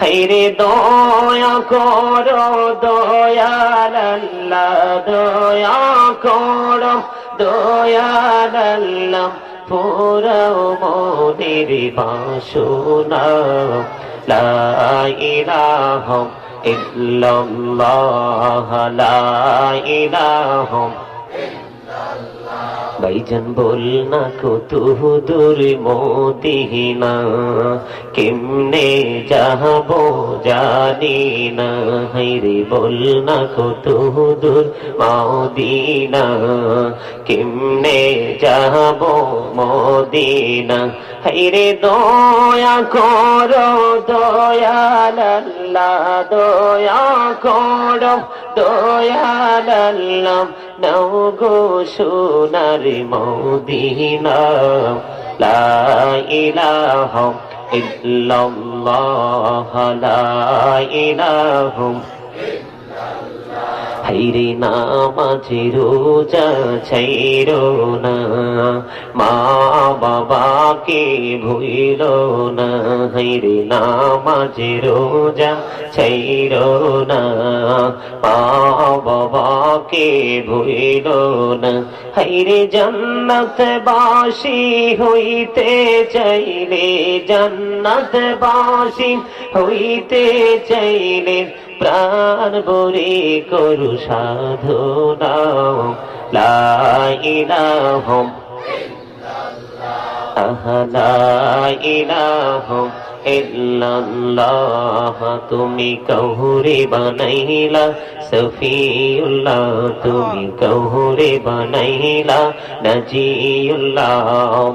হাইরে দয়া করো দয়াল আল্লাহ, দয়া করো দয়াল আল্লাহ। পুরাও মনের বাসনা। লা ইলাহা ইল্লাল্লাহ, লা ইলাহা ভাইজান বল না কত দূর মদিনা, কেমনে যাব জানি না। হাইরে বল না কত দূর মদিনা, কেমনে যাব মদিনা। হাইরে দয়া করো দয়াল আল্লাহ দয়া করো দয়াল আল্লাহ নাও গো সোনার মদিনা লা ইলাহা লা ইলাহা হাইরে নামাজি রোজা ছাইর না। মা বাবাকে ভুইল না, হাইরে নামাজি রোজা ছাইর না। মা বাবাকে ভুইল না, হাইরে জন্নত বাসি হইতে চাইলে জন্নত বাসি হইতে চাইলে প্রাণ বরে করু সাধনা। লাইলাহম লাইলাহম ইল্লাল্লাহ। তুমি কহুরে বানাইলা, সফিউল্লাহ। তুমি কহুরে বানাইলা, নজিউল্লাহ।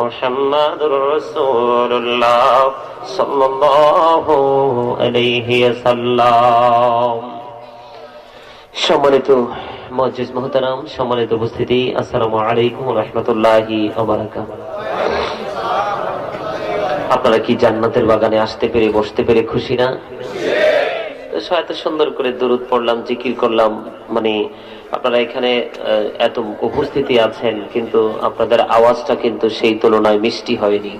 মুহাম্মাদুর রাসূলুল্লাহ সাল্লাল্লাহু আলাইহি ওয়াসাল্লাম। সম্মানিত মসজিদ মোহতারাম, সম্মানিত উপস্থিতি, আসসালামু আলাইকুম রহমতুল্লাহি আপনারা কি জান্নাতের বাগানে আসতে পেরে, বসতে পেরে খুশি না? সুন্দর করে দূরত পড়লাম, জিকির করলাম। মানে আপনারা এখানে এত উপস্থিতি আছেন, কিন্তু আপনাদের আওয়াজটা কিন্তু সেই তুলনায় মিষ্টি হয়নি।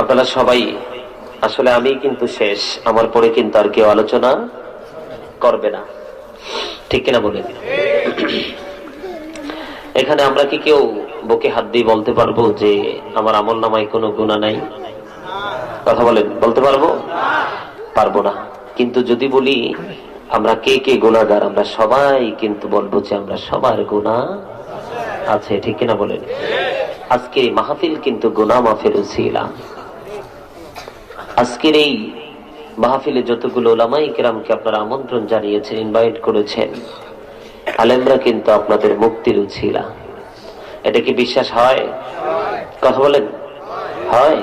আপনারা সবাই, আসলে আমি কিন্তু শেষ, আমার পরে কিন্তু আর কেউ আলোচনা করবে না। ঠিক কিনা বলেন? এখানে আমরা কি কেউ বুকে হাত দিয়ে বলতে পারব যে আমার আমল নামায় কোনো গুণা নাই? কথা বলেন, বলতে পারব? পারব না। কিন্তু যদি বলি, আমরা কে কে গুণাগার? আমরা সবাই কিন্তু বলব যে আমরা সবার গুণা আছে, ঠিক কিনা বলেন? আজকে এই মাহফিল কিন্তু গুণা মাফের ছিলাম আজকের এই মাহফিলে যতগুলো ওলামাই কেরামকে আপনারা আমন্ত্রণ জানিয়েছেন ইনভাইট করেছেন, আলেমরা কিন্তু আপনাদের মুক্তির উছিলা এটা কি বিশ্বাস হয়? কথা বলেন। হয়।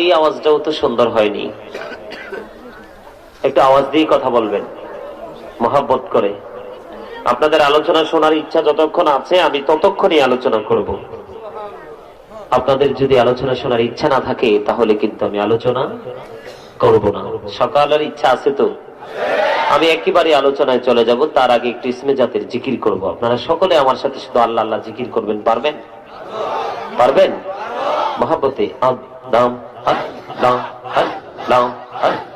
এই আওয়াজটাও তো সুন্দর হয়নি। একটু আওয়াজ দিয়ে কথা বলবেন। মহাব্বত করে। আপনাদের আলোচনা শোনার ইচ্ছা যতক্ষণ আছে, আমি ততক্ষণই আলোচনা করব। আপনাদের যদি আলোচনা শোনার ইচ্ছা না থাকে, তাহলে কিন্তু আমি আলোচনা করব না। সকালের ইচ্ছা আছে তো? আমি একেবারে আলোচনায় চলে যাব। তার আগে একটু ইসমে জাতের জিকির করব। আপনারা সকলে আমার সাথে শুধু আল্লাহ আল্লাহ জিকির করবেন। পারবেন? পারবেন? মহাব্বতে আদ, দাম হাত দাম হাত দাম হাত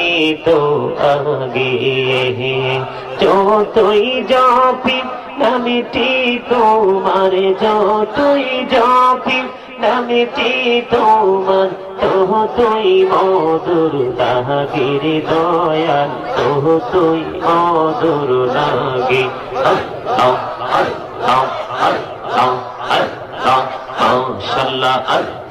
তো আগে যতই জপি, নামিটি তোমার যতই জপি, নামিটি তোমার। তোহ তুই মধুর তাহাগির দয়াল তোহ তুই মধুর লাগে আল্লাহ আল্লাহ আল্লাহ আল্লাহ মাশাআল্লাহ আল্লাহ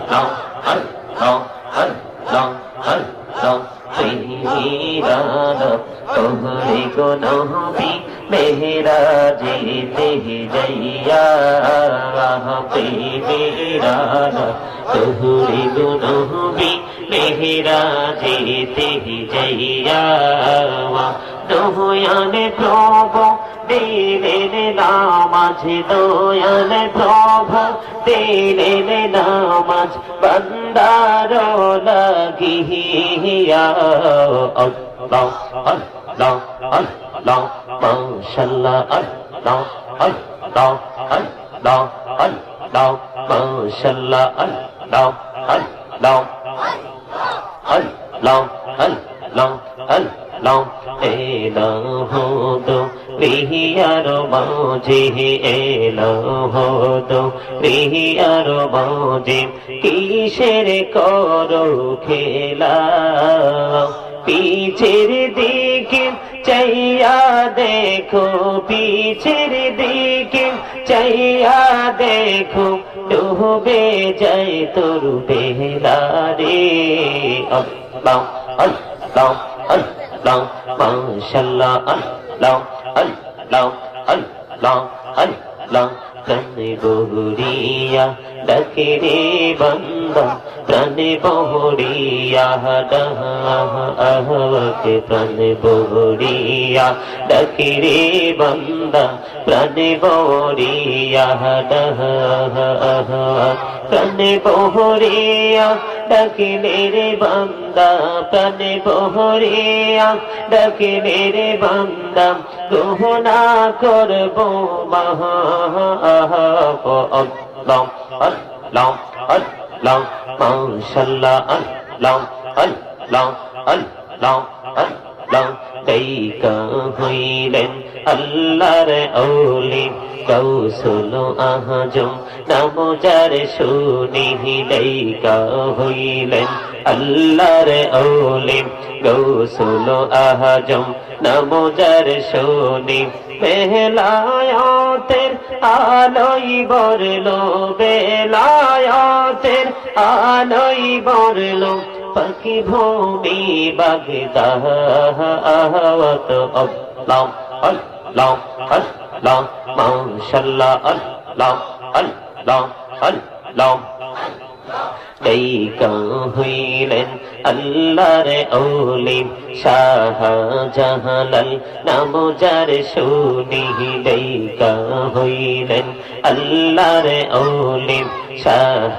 তেহিরানা তোহরে গো নহবি মেহরা যেতে যাইয়া তেহিরানা তোহরে গো নহবি মেহরা যেতে যাইয়া দোয়ালে প্রভু দিলেন নামাজ দয়ালে প্রভু দিলেন নামাজ বন্দার লাগিয়া আল্লাহ আল্লাহ আল্লাহ মাশাআল্লাহ আল্লাহ আল্লাহ আল্লাহ আল্লাহ মাশাআল্লাহ আল্লাহ আল্লাহ আল্লাহ আল্লাহ আল্লাহ এলাহদো রিহিয়ার মাঝে এলাহদো রিহিয়ার মাঝে কিসের করো খেলা? পিছের দিকে চাইয়া দেখো, পিছের দিকে চাইয়া দেখো, ডুবে যাই তোর বেলা রে। আল্লাহ আল্লাহ আল্লাহ মাশাআল্লাহ আল্লাহ আল্লাহ আল্লাহ আল্লাহ প্রাণে বহুরিয়া ডাকে রে বান্দা প্রাণে বহুরিয়া ডাকে প্রাণে বহুরিয়া ডাকে রে বান্দা প্রাণে বহুরিয়া প্রাণে বহুরিয়া ডাকিলে রে বান্দা, প্রাণে বহুরিয়া ডাকিলে রে বান্দা, গহনা করব মহা আল্লাহ আল্লাহ আল্লাহ মাশাআল্লাহ আল্লাহ আল্লাহ আল্লাহ আল্লাহ দেইকা হইলেন আল্লাহর ওলি কৌশল আহজম নামজার শুনি দেইকা হইলেন আল্লাহর ওলি গৌসুল আহজম নামজার শুনি বেলায়াতের আলোই বরলো বেলায়াতের আলোই বরলো পাখি ভূমি বাগদাহ আহওয়াত। আল্লাহ আল্লাহ আল্লাহ আল্লাহর ওলি শাহ জাহালাল নাম যার শুনি দেইকা হইলেন। আল্লাহর ওলি শাহ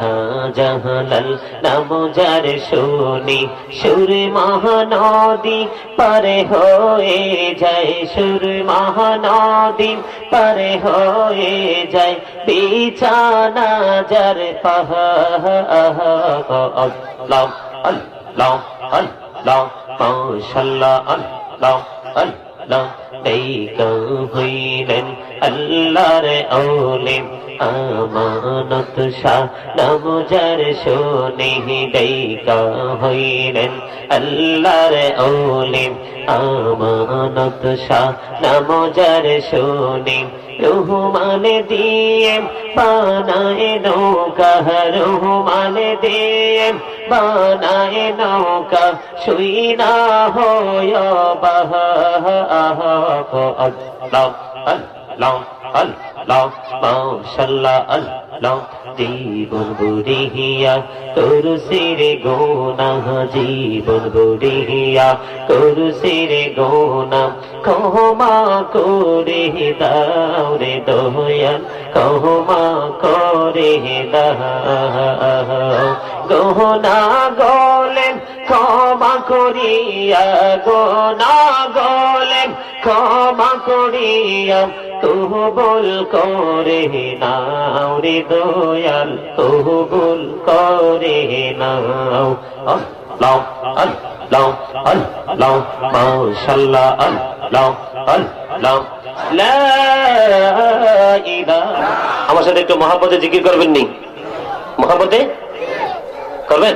জাহালাল নাম যার শুনি সুর মহানদী পারে হয়ে যায়। সুর মহানদী পারে হয়ে যায়। বিছানা যার পাহা আল্লাহ আল্লাহ। আল্লাহ মাশাআল্লাহ আল্লাহ আল্লাহ দেইকা হইলেন আল্লাহর ওলি আমানত শাহ নামজার শোনে দেইকা হইলেন আল্লাহর ওলি আমানত শাহ নামজার শোনে রুহমান দিয়ে বানায় নৌকা রুহমান দিয়ে বানায় নৌকা শুই না হয় বাহ আহ আল্লাহ আল্লাহ আল্লাহ মাশাআল্লাহ আল্লাহ জীবন বুড়িয়া তোর সিরে গোনা জীবন বুড়িয়া তোর সিরে গোনা ক্ষমা করে দাও রে দয়াল ক্ষমা করে দাও গহনা গলেন ক্ষমা করিয়া গোনা গলেন ক্ষমা করিয়া কবুল করে নাও, রে দয়াল কবুল করে নাও। আল্লাহ আল্লাহ আল্লাহ, মাশাআল্লাহ, আল্লাহ আল্লাহ। লা ইলাহা আমার সাথে একটু মহাপদে জিকির করবেন নি মহাপদে করবেন?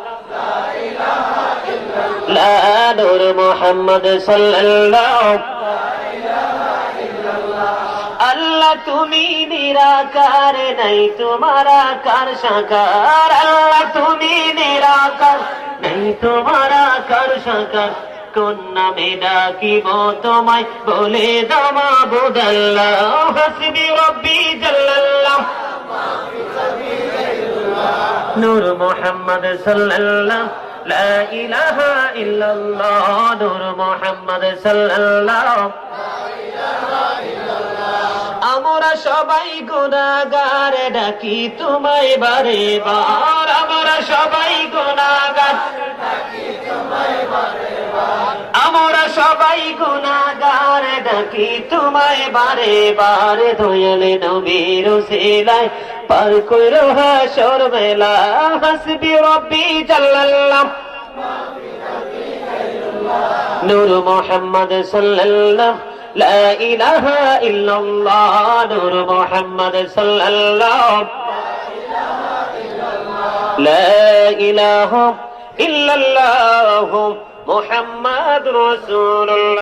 لا نور محمد صلى الله আল্লাহ তুমি নিরাকার নাই তোমার আকার সাকার আল্লাহ তুমি নিরাকার নাই তোমার আকার সাকার কোন নামে ডাকিব তোমায় বলে দামা বুদাল্লাহ হাসবি রব্বি জাল্লাল্লাহ নূর মোহাম্মদ সাল্লাল্লাহ লা ইলাহা ইল্লাল্লাহ, নূর মোহাম্মদ সাল্লাল্লাহ। আমরা সবাই গুনাগার ডাকি তোমায় বারে বার। আমরা সবাই গুনাগার আমরা সবাই গুনাগার ডাকি তোমায় বারে বারে। দয়ালে নবীর সেলাই فالكيروها شور ميلا حسبي ربي جل الله نور محمد صلى الله لا إله إلا الله نور محمد صلى الله لا إله إلا الله محمد رسول الله